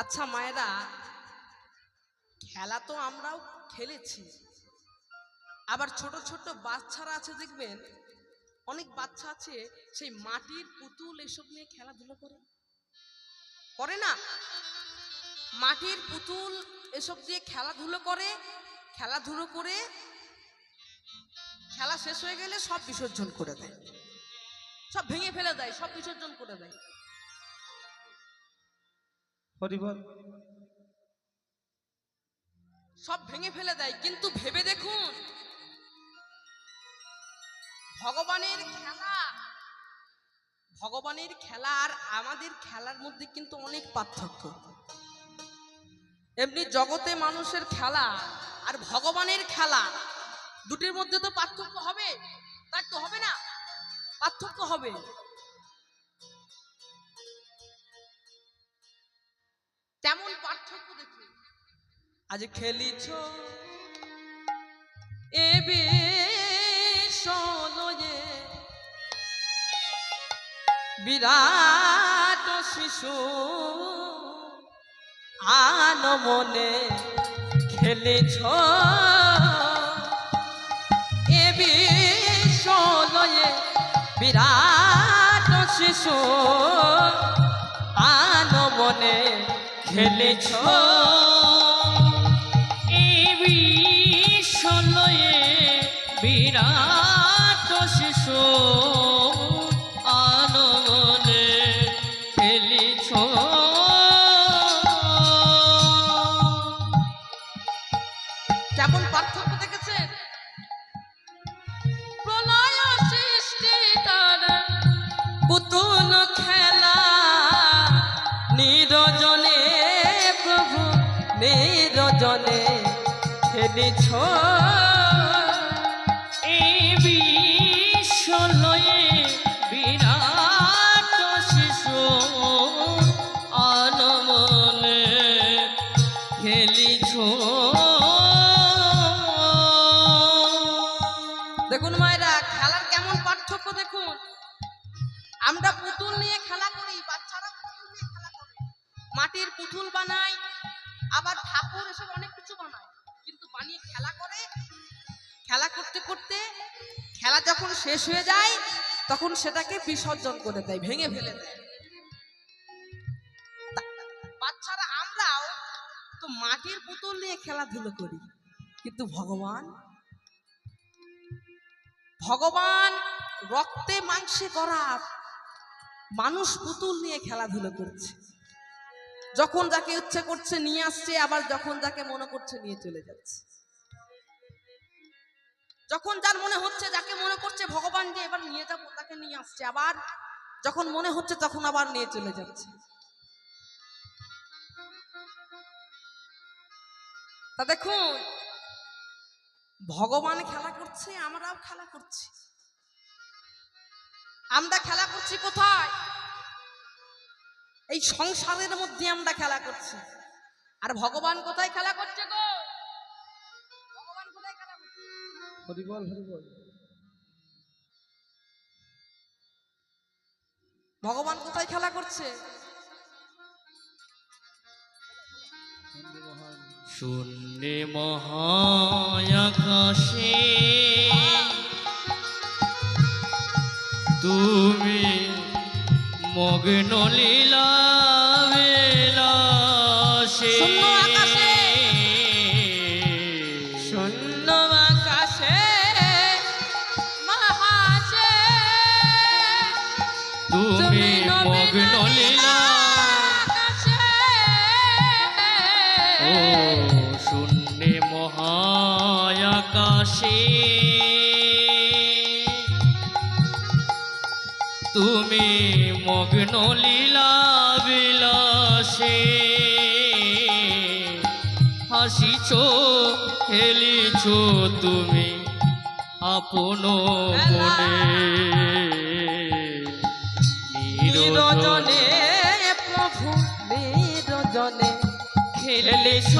আচ্ছা মায়েরা, খেলা তো আমরাও খেলেছি। আবার ছোট ছোট বাচ্চারা আছে দেখবেন, অনেক বাচ্চা আছে, সেই মাটির পুতুল এসব নিয়ে খেলাধুলো করে। করে না? মাটির পুতুল এসব দিয়ে খেলাধুলো করে খেলাধুলো করে, খেলা শেষ হয়ে গেলে সব বিসর্জন করে দেয়। সব ভেঙে ফেলে দেয়, সব বিসর্জন করে দেয়। হরিবল সব ভেঙে ফেলে দেয়, কিন্তু ভেবে দেখুন, ভগবানের খেলা ভগবানের খেলা আর আমাদের খেলার মধ্যে কিন্তু অনেক পার্থক্য। এমনি জগতে মানুষের খেলা আর ভগবানের খেলা, দুটির মধ্যে তো পার্থক্য হবে তাই তো হবে না, পার্থক্য হবে। তেমন পার্থক্য দেখুন। আজ খেলিছ এ বিশ্বলয়ে বিরাট শিশু আন মনে খেলেছ। এ বিশ্বলয়ে বিরাট শিশু খেলেছ? বিশ্বলয়ে বিরাট শিশু আনমনে খেলিছ। কেমন পার্থক্য নিরজনে খেলিছ এই শিশু আনমনে দেখুন মায়েরা খেলা যখন শেষ হয়ে যায়, তখন সেটাকে বিসর্জন করে দেয়, ভেঙে ফেলে দেয়। বাচ্চারা আমরাও তো মাটির পুতুল নিয়ে খেলাধুলো করি, কিন্তু ভগবান ভগবান রক্তে মাংসে করা মানুষ পুতুল নিয়ে খেলাধুলো করছে। যখন যাকে ইচ্ছে করছে নিয়ে আসছে, আবার যখন যাকে মনে করছে নিয়ে চলে যাচ্ছে। যখন যার মনে হচ্ছে যাকে মনে করছে ভগবান যে এবার নিয়ে যাব, তাকে নিয়ে আসছে। আবার যখন মনে হচ্ছে তখন আবার নিয়ে চলে যাচ্ছে। তা দেখুন, ভগবান খেলা করছে, আমরাও খেলা করছি। আমরা খেলা করছি কোথায়? এই সংসারের মধ্যে আমরা খেলা করছি। আর ভগবান কোথায় খেলা করছে গো? হরিবল হরিবল ভগবান কোথায় খেলা করছে? শূন্যে মহায়াকাশে। তুমি মগ্ন লীলা তুমি মগ্ন লীলা বিলাসে হাসিছ খেলিছ তুমি আপন মনে। নিরজনে প্রভু নিরজনে খেলেছ।